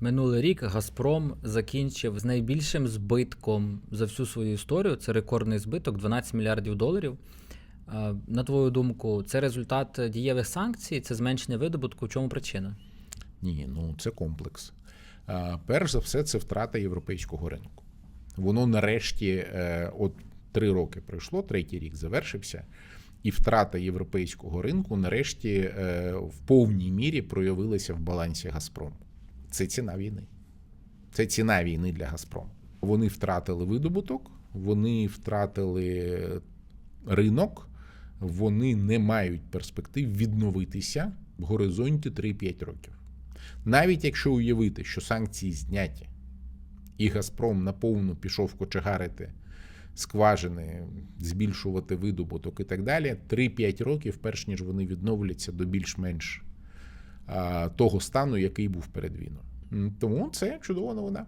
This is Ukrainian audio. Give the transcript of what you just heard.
Минулий рік Газпром закінчив з найбільшим збитком за всю свою історію. Це рекордний збиток 12 мільярдів доларів. На твою думку, це результат дієвих санкцій, це зменшення видобутку. В чому причина? Ні, ну це комплекс. Перш за все, це втрата європейського ринку. Воно нарешті, е, от три роки пройшло, третій рік завершився, і втрата європейського ринку нарешті е, в повній мірі проявилася в балансі Газпрому. Це ціна війни. Це ціна війни для Газпрому. Вони втратили видобуток, вони втратили ринок, вони не мають перспектив відновитися в горизонті 3-5 років. Навіть якщо уявити, що санкції зняті, і Газпром наповну пішов кочегарити скважини, збільшувати видобуток і так далі, 3-5 років, перш ніж вони відновляться до більш-менш того стану, який був перед війною. Тому це чудова новина.